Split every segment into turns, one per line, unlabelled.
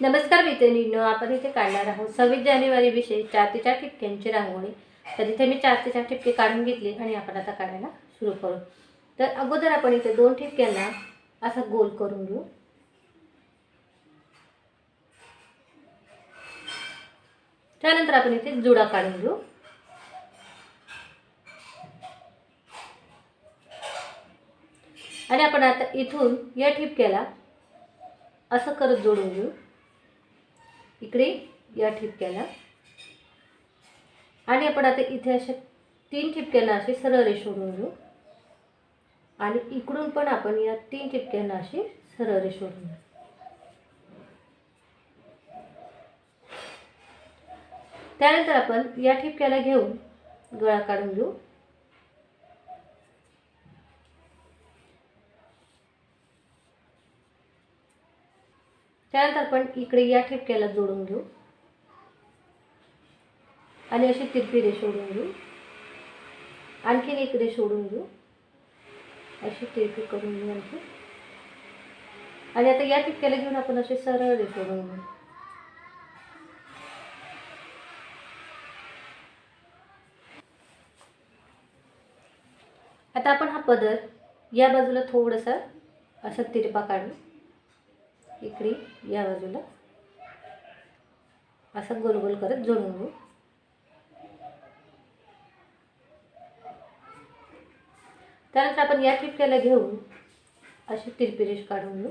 नमस्कार मित्रांनो आपण इथे काढणार आहोत सव्वीस जानेवारी विषयी चार ते चार ठिपक्यांची रांगोळी. तर इथे मी चार ते चार ठिपके काढून घेतली आणि आपण आता काढायला सुरू करू. तर अगोदर आपण इथे दोन ठिपक्यांना असा गोल करून घेऊ. त्यानंतर आपण इथे जुडा काढून घेऊ. आणि आपण आता इथून या ठिपक्याला असं करत जोडून घेऊ. इकडे या ठिपक्याला. आणि आपण आता इथे अशा तीन ठिपक्यांना असे सरळ रेष ओढून घेऊ आणि इकडून पण आपण या तीन ठिपक्यांना अशी सरळ रेष ओढून घेऊ त्यानंतर आपण या ठिपक्याला घेऊन गळा काढून घेऊ. त्यानंतर आपण इकडे या ठिपक्याला जोडून घेऊ. आणि अशी तिरपी रेष ओढून घेऊ. आणखीन एक रेष ओढून घेऊ. अशी तिरपी करून घेऊ आणखी. आणि आता या ठिपक्याला घेऊन आपण असे सरळ रेष ओढून घेऊ. आता आपण हा पदर या बाजूला थोडंसं असा तिरपा काढू. इकडे या बाजूला. असं गोल गोल करत जोडून घेऊ. त्यानंतर आपण या ठिपक्याला घेऊन अशी तिरपी रेष काढून घेऊ.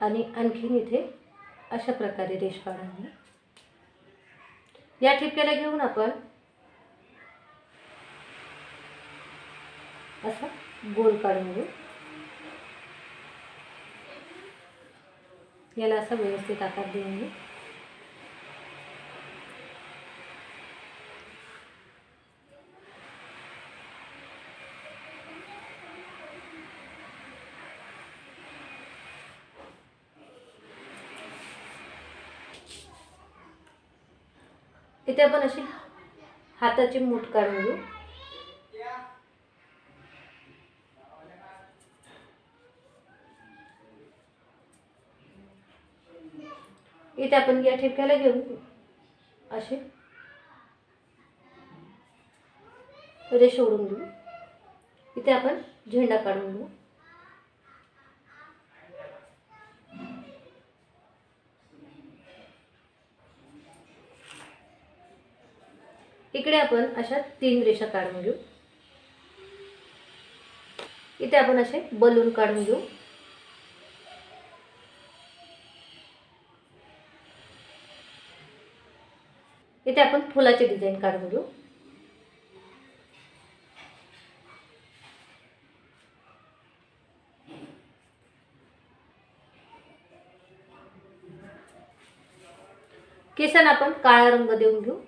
आणि आणखीन इथे अशा प्रकारे रेष काढून घेऊ. या ठिपक्याला घेऊन आपण असा गोल काढून घेऊ. याला असा व्यवस्थित आकार देऊन घेऊ इथे आपण अशी हाताची मूठ काढून घेऊ. इथे आपण या ठिपक्याला घेऊन असे. रेष ओढून घेऊ इथे आपण झेंडा काढून घेऊ. इकडे आपण अशा तीन रेषा काढून घेऊ. इथे आपण असे बलून काढून घेऊ. इथे आपण फुलाची डिझाईन काढून घेऊ. केसांना आपण काळा रंग देऊन घेऊ.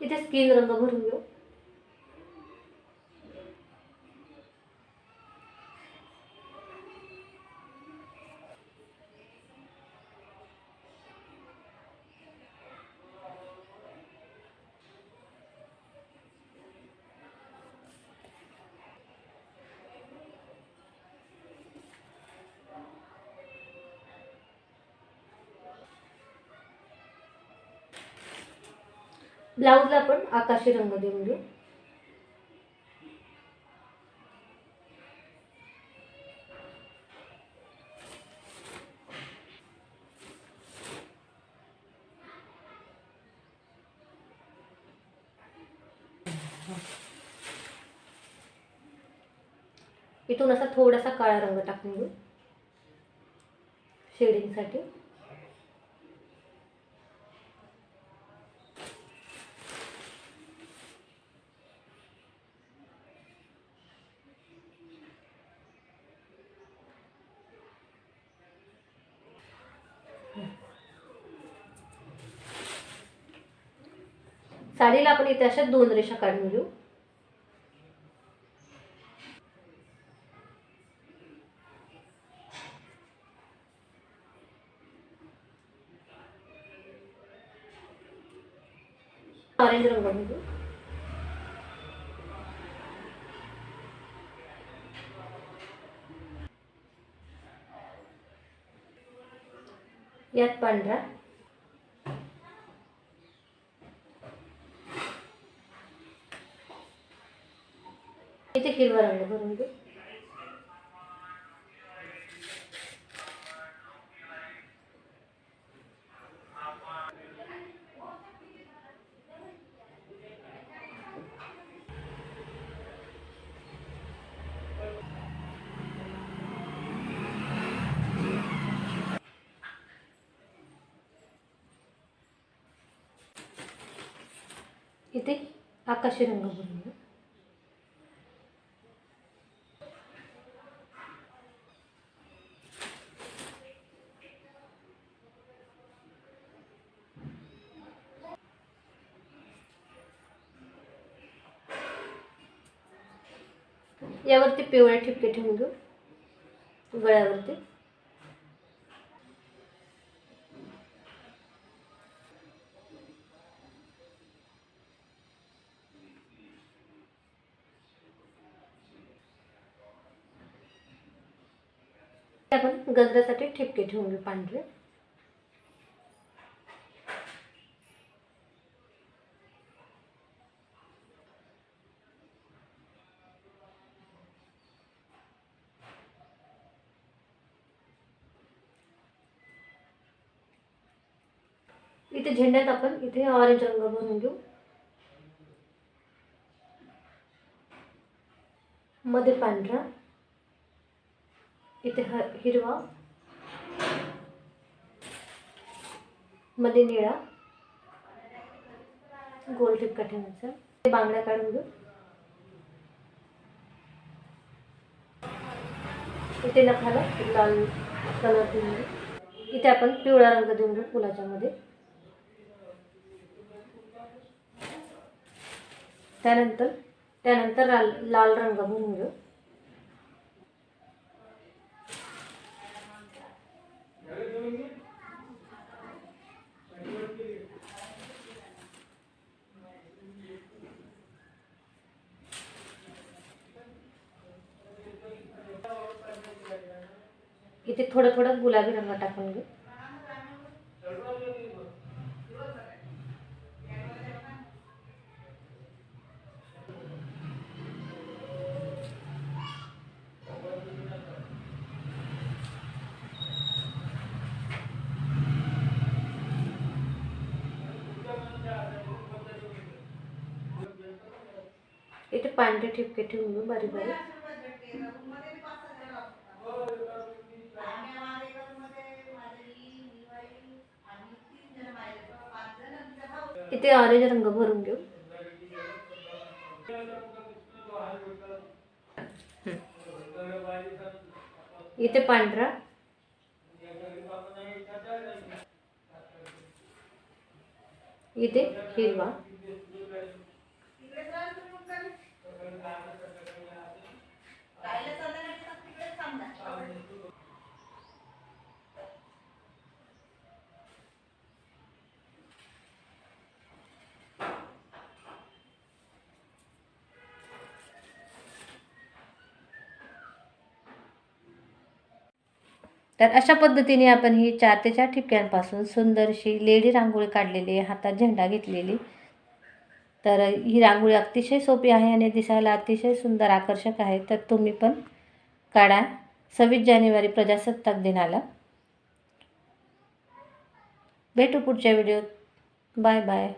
इथे स्किन रंग भरून घेऊ. ब्लाऊजला आपण आकाशी रंग देऊन घेऊ. इथून असा थोडासा काळा रंग टाकून घेऊ. शेडिंगसाठी साडीला आपण इथे अशा दोन रेषा काढून घेऊ ऑरेंज रंग घेऊ यात पांढरा इथे हिरवा रंग भरून घेऊ इथे आकाशी रंग भरून घेऊ यावरती पिवळे ठिपके ठेवून घेऊ. गळ्यावरती. आपण गजऱ्यासाठी ठिपके ठेवून घेऊ पांढरे. इथे झेंड्यात आपण इथे ऑरेंज रंग भरून घेऊ. मध्ये पांढरा इथे ह हिरवा मध्ये निळा गोल टिपका ठेवायचा. ते बांगड्या काढून घेऊ. इथे नखाला लाल कलर देऊन घेऊ. इथे आपण पिवळा रंग देऊन घेऊ फुलाच्या मध्ये. त्यानंतर त्यानंतर लाल लाल रंग भरून घेऊ इथे थोडं थोडं गुलाबी रंग टाकून घेऊ पांढरे ठिपके ठेवून घेऊ बारीक बारीक. इथे ऑरेंज रंग भरून घेऊ. इथे पांढरा. इथे हिरवा. तर अशा पद्धतीने आपण ही चार ते चार ठिपक्यांपासून सुंदरशी लेडी रांगोळी काढलेली आहे हातात झेंडा घेतलेली. तर ही रांगोळी अतिशय सोपी आहे आणि दिसायला अतिशय सुंदर आकर्षक आहे. तर तुम्ही पण काढा. सव्वीस जानेवारी प्रजासत्ताक दिनाला भेटू पुढच्या व्हिडिओत. Bye bye.